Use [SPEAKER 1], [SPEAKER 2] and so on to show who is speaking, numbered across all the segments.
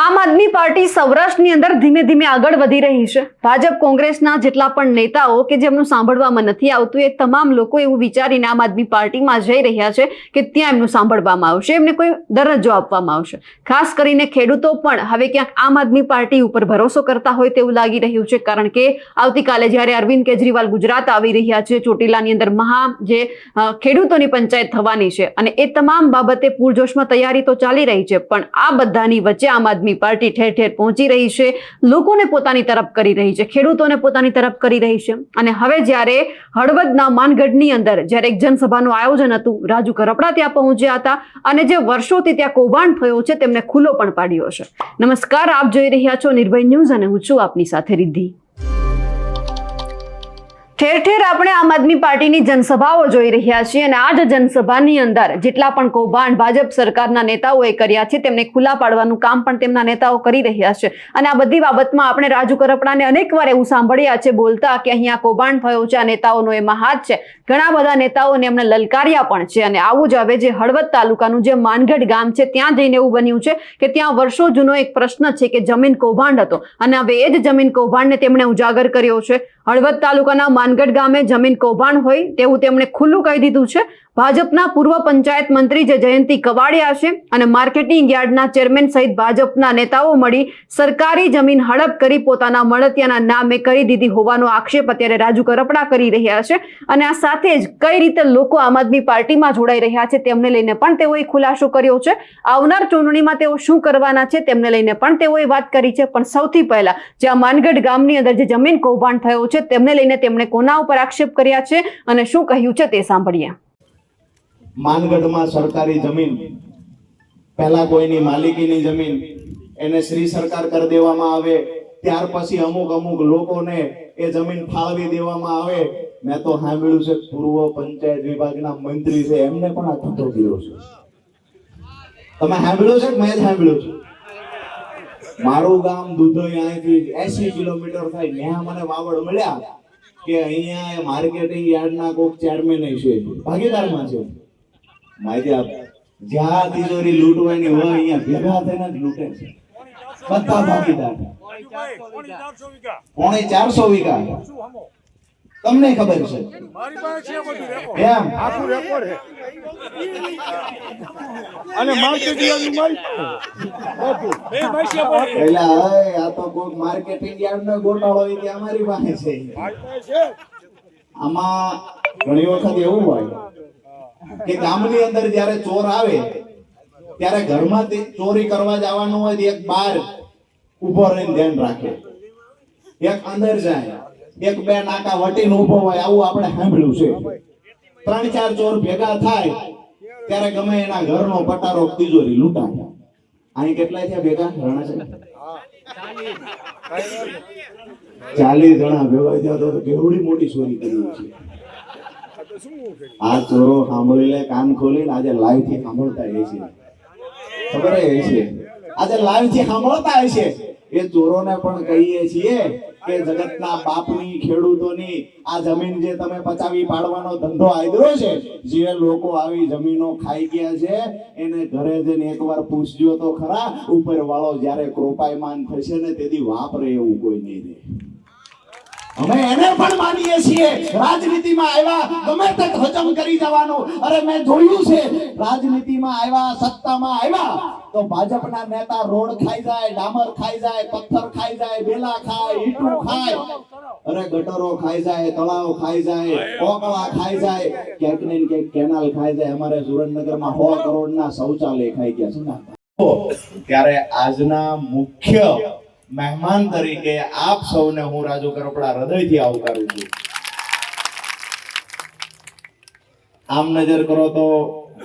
[SPEAKER 1] આમ આદમી પાર્ટી સૌરાષ્ટ્રની અંદર ધીમે ધીમે આગળ વધી રહી છે. ભાજપ કોંગ્રેસના જેટલા પણ નેતાઓ કે જેમનું સાંભળવામાં નથી આવતું, એ તમામ લોકો એવું વિચારીને આમ આદમી પાર્ટીમાં જઈ રહ્યા છે કે ત્યાં એમનું સાંભળવામાં આવશે. એમને કોઈ દરજ્જો આપવામાં આવશે. ખાસ કરીને ખેડૂતો પણ હવે ક્યાંક આમ આદમી પાર્ટી ઉપર ભરોસો કરતા હોય તેવું લાગી રહ્યું છે, કારણ કે આવતીકાલે જ્યારે અરવિંદ કેજરીવાલ ગુજરાત આવી રહ્યા છે, ચોટીલાની અંદર મહા જે ખેડૂતોની પંચાયત થવાની છે અને એ તમામ બાબતે પૂરજોશમાં તૈયારી તો ચાલી રહી છે, પણ આ બધાની વચ્ચે આમ આદમી પાર્ટી ઠેર ઠેર પહોંચી રહી છે. લોકોને પોતાની તરફ કરી રહી છે. ખેડૂતોને પોતાની તરફ કરી રહી છે. અને હવે જ્યારે હળવદના માનગઢની અંદર જ્યારે એક જનસભાનું આયોજન હતું, રાજુ કરપડા ત્યાં પહોંચ્યા હતા અને જે વર્ષોથી ત્યાં કૌભાંડ થયો છે, તેમને ખુલ્લો પણ પાડ્યો છે. નમસ્કાર, આપ જોઈ રહ્યા છો નિર્ભય ન્યૂઝ અને હું છું આપની સાથે રિદ્ધિ. ઠેર ઠેર આપણે આમ આદમી પાર્ટીની જનસભાઓ જોઈ રહ્યા છીએ અને આ જ જનસભાની અંદર જેટલા પણ કૌભાંડ ભાજપ સરકારના નેતાઓએ કર્યા છે, તેમને ખુલ્લા પાડવાનું કામ પણ તેમના નેતાઓ કરી રહ્યા છે. અને આ બધી બાબતમાં આપણે રાજુ કરપડાને અનેકવાર એવું સાંભળ્યા છે, બોલતા કે અહીંયા કૌભાંડ થયો છે, આ નેતાઓનો એમાં હાથ છે. ઘણા બધા નેતાઓને એમને લલકાર્યા પણ છે અને આવું જ હવે જે હળવદ તાલુકાનું જે માનગઢ ગામ છે, ત્યાં જઈને એવું બન્યું છે કે ત્યાં વર્ષો જૂનો એક પ્રશ્ન છે કે જમીન કૌભાંડ હતો. અને હવે એ જ જમીન કૌભાંડને તેમણે ઉજાગર કર્યો છે. હળવદ તાલુકાના માનગઢ ગામે જમીન કૌભાંડ હોય તેવું તેમણે ખુલ્લું કહી દીધું છે. ભાજપના પૂર્વ પંચાયત મંત્રી જે જયંતિ કવાડિયા છે અને માર્કેટિંગ યાર્ડના ચેરમેન સહિત ભાજપના નેતાઓ મળી સરકારી જમીન હડપ કરી પોતાના મળતિયાના નામે કરી દીધી હોવાનો આક્ષેપ અત્યારે રાજુ કરપડા કરી રહ્યા છે. અને આ સાથે જ કઈ રીતે લોકો આમ આદમી પાર્ટીમાં જોડાઈ રહ્યા છે તેમને લઈને પણ તેઓએ ખુલાસો કર્યો છે. આવનાર ચૂંટણીમાં તેઓ શું કરવાના છે તેમને લઈને પણ તેઓએ વાત કરી છે. પણ સૌથી પહેલા જે આ માનગઢ ગામની અંદર જે જમીન કૌભાંડ થયો છે તેમને લઈને તેમણે કોના ઉપર આક્ષેપ કર્યા છે અને શું કહ્યું છે તે સાંભળીએ.
[SPEAKER 2] માનગઢમાં સરકારી જમીન, પહેલા કોઈની માલિકીની જમીન એને શ્રી સરકાર કરી દેવામાં આવે, ત્યાર પછી અમુક અમુક લોકોને એ જમીન ફાળવી દેવામાં આવે. મેં તો સાંભળ્યું છે, પૂર્વ પંચાયત વિભાગના મંત્રી છે, એમને પણ આ ધંધો કર્યો છે. તમે સાંભળ્યું છે મેં સાંભળ્યું છે? મારું ગામ દુધોઈ અહીંથી એસી કિલોમીટર થાય. ત્યાં મને વાવડ મળ્યા કે અહીંયા માર્કેટિંગ યાર્ડના કોક ચેરમેન છે. ભાગીદારમાં છે. માહિતી આપ જ્યાં તિજોરી લૂંટવાની હોય અહીંયા ભેગા થઈને જ લૂંટે છે. બધા ભાગીદાર. પોણે ચારસો વીઘા. તમને ખબર છે.
[SPEAKER 3] મારી પાસે છે બધું રેકોર્ડ
[SPEAKER 2] એમ
[SPEAKER 3] આખું રેકોર્ડ છે. અને માર્કેટિંગ મારી
[SPEAKER 2] એટલે હવે આ તો કોઈક માર્કેટિંગ યાર્ડનો ગોટાળો હોય કે અમારી
[SPEAKER 3] મારી પાસે છે.
[SPEAKER 2] આમાં ઘણી વખત એવું હોય કે ગામની અંદર જ્યારે ચોર આવે, ત્યારે ઘરમાં ચોરી કરવા જવાનું હોય એક બાર ઊભો રહીને ધ્યાન રાખે. એક અંદર જાય, એક બે નાકા વટીને ઊભો હોય, આવું આપણે સાંભળ્યું છે. ત્રણ ચાર ચોર ભેગા થાય, ત્યારે ગમે એના ઘરનો પટારો તિજોરી લૂંટાય. અહીં કેટલા થયા ભેગા? રણા છે. ચાલીસ જણા ભેગા થયા તો કેવડી મોટી ચોરી કરી છે.
[SPEAKER 3] આ
[SPEAKER 2] ચોરો સાંભળી લે કાન ખોલીને આજે લાઈવથી સાંભળતા એ છે ખબર છે? આજે લાઈવથી સાંભળતા એ છે એ ચોરોને પણ કહીએ છીએ કે જગતના બાપની, ખેડૂતોની આ જમીન જે તમે પચાવી પાડવાનો ધંધો આદર્યો છે, જે લોકો આવી જમીનો ખાઈ ગયા છે, એને ઘરે જઈને એકવાર પૂછજો તો ખરા ઉપર વાળો જ્યારે કૃપાયમાન થશે ને તેથી વાપરે એવું કોઈ નહીં રહે. અમે એને પણ માનીએ છીએ. રાજનીતિમાં આવ્યા ગમે તે હજમ કરી જવાનું. અરે મેં જોયું છે, રાજનીતિમાં આવ્યા, સત્તામાં આવ્યા, તો ભાજપના નેતા રોડ ખાઈ જાય, ડામર ખાઈ જાય, પથ્થર ખાઈ જાય બેલા ખાય, ઈટું ખાય. અરે ગટરો ખાઈ જાય, તળાવ ખાઈ જાય, કોકળા ખાઈ જાય, ક્યાંક ને ક્યાંક કેનાલ ખાઈ જાય. અમારે સુરેન્દ્રનગરમાં સો કરોડના શૌચાલય ખાઈ ગયા છે. ને ત્યારે આજના મુખ્ય મહેમાન તરીકે આપ સૌને હું રાજુ કરપડા હૃદયથી આવકારું છું. આમ નજર કરો તો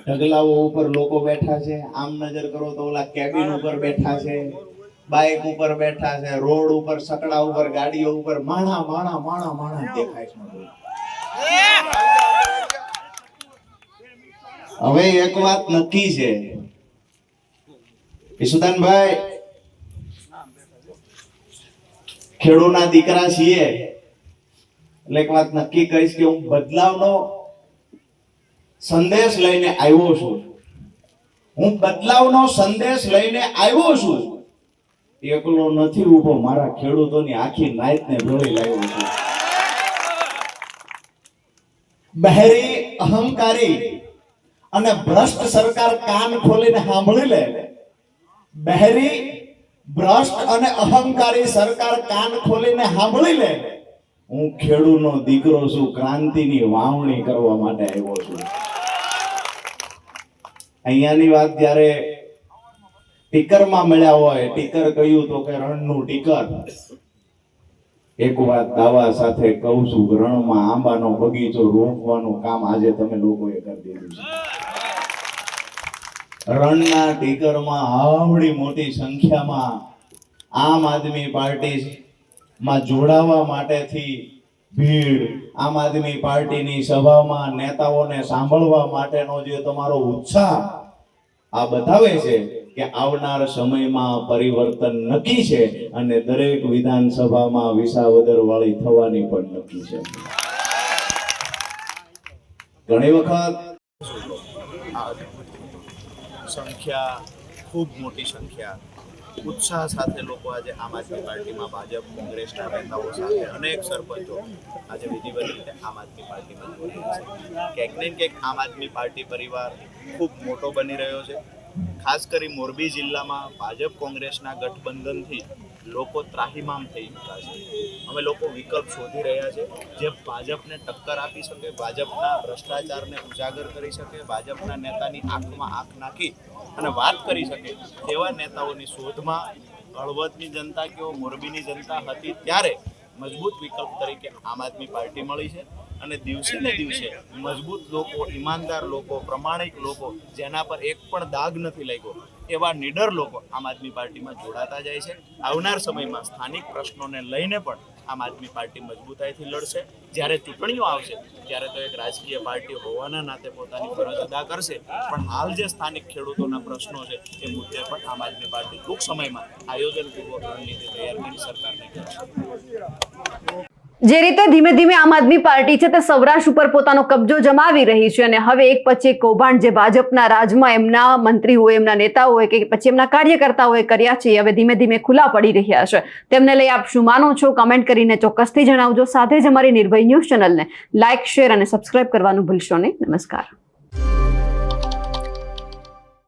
[SPEAKER 2] ઢગલાઓ ઉપર લોકો બેઠા છે, આમ નજર કરો તો ઓલા કેબિન ઉપર બેઠા છે બાઇક ઉપર બેઠા છે, રોડ ઉપર, સકડા ઉપર, ગાડીઓ ઉપર, માણા માણા માણા માણા દેખાય છે હવે એક વાત નક્કી છે. ઈશુદાનભાઈ ખેડૂના દીકરા છીએ. એટલે એક વાત નક્કી કહીશ કે હું બદલાવનો સંદેશ લઈને આવ્યો છું. હું બદલાવનો સંદેશ લઈને આવ્યો છું. એકલો નથી ઊભો, મારા ખેડૂતોની આખી નાયતને ભળી લાવ્યો છું. બહેરી અહંકારી અને ભ્રષ્ટ સરકાર કાન ખોલીને સાંભળી લે. બહેરી ભ્રષ્ટ અને અહંકારી સરકાર કાન ખોલીને સાંભળી લે. હું ખેડૂતનો દીકરો છું, ક્રાંતિની વાવણી કરવા માટે આવ્યો છું. અહીંયાની વાત જ્યારે ટીકરમાં મળ્યા હોય, ટીકર કહ્યું તો કે રણનું ટીકર. એક વાત દાવા સાથે કહું છું રણમાં આંબાનો બગીચો રોપવાનું કામ આજે તમે લોકોએ કરી દીધું છે. રણના ટીકરમાં આવડી મોટી સંખ્યામાં આમ આદમી પાર્ટી માં જોડાવા માટેથી ભીડ આમ આદમી પાર્ટીની સભામાં નેતાઓને સાંભળવા માટેનો જે તમારો ઉત્સાહ આ બતાવે છે કે આવનાર સમયમાં પરિવર્તન નક્કી છે અને દરેક વિધાનસભામાં વિસાવદર વાળી થવાની પણ નક્કી છે. ઘણી વખત
[SPEAKER 4] સંખ્યા, ખૂબ મોટી સંખ્યા. ઉત્સાહ સાથે લોકો આજે આમ આદમી પાર્ટીમાં ભાજપ, કોંગ્રેસના નેતાઓ સાથે અનેક સરપંચો આજે વિધિવત રીતે આમ આદમી પાર્ટીમાં જોડાયા છે. ક્યાંક ને ક્યાંક આમ આદમી પાર્ટી પરિવાર ખૂબ મોટો બની રહ્યો છે. ખાસ કરી મોરબી જિલ્લામાં ભાજપ કોંગ્રેસના ગઠબંધનથી લોકો ત્રાહિમામ થઈ ચૂક્યા છે. અમે લોકો વિકલ્પ શોધી રહ્યા છે જે ભાજપને ટક્કર આપી શકે, ભાજપના ભ્રષ્ટાચારને ઉજાગર કરી શકે, ભાજપના નેતાની આંખમાં આંખ નાખી અને વાત કરી શકે તેવા નેતાઓની શોધમાં હળવદની જનતા કેવો મોરબીની જનતા હતી ત્યારે મજબૂત વિકલ્પ તરીકે આમ આદમી પાર્ટી મળી છે. અને દિવસે ને દિવસે મજબૂત લોકો, ઈમાનદાર લોકો, પ્રમાણિક લોકો જેના પર એક પણ દાગ નથી લાગ્યો, એવા નીડર લોકો આમ આદમી પાર્ટીમાં જોડાતા જાય છે. આવનાર સમયમાં સ્થાનિક પ્રશ્નોને લઈને પણ આમ આદમી પાર્ટી મજબૂતાઈથી લડશે. જ્યારે ચૂંટણીઓ આવશે, ત્યારે તો એક રાજકીય પાર્ટી હોવાના નાતે પોતાની ફરજ અદા કરશે. પણ હાલ જે સ્થાનિક ખેડૂતોના પ્રશ્નો છે, એ મુદ્દે પણ આમ આદમી પાર્ટી ટૂંક સમયમાં આયોજનપૂર્વક રણનીતિ તૈયાર કરી સરકારને કરશે
[SPEAKER 1] જે રીતે ધીમે ધીમે આમ આદમી પાર્ટી છે તે સૌરાષ્ટ્ર ઉપર પોતાનો કબજો જમાવી રહી છે અને હવે એક પછી એક કૌભાંડ જે ભાજપના રાજમાં એમના મંત્રી હોય એમના નેતા હોય કે પછી એમના કાર્યકર્તાઓએ કર્યા છે હવે ધીમે ધીમે ખુલ્લા પડી રહ્યા છે. તેમને લઈ આપ શું માનો છો? કમેન્ટ કરીને ચોક્કસથી જણાવજો. સાથે જ અમારી નિર્ભય ન્યૂઝ ચેનલને લાઇક શેર અને સબસ્ક્રાઇબ કરવાનું ભૂલશો નહીં. નમસ્કાર.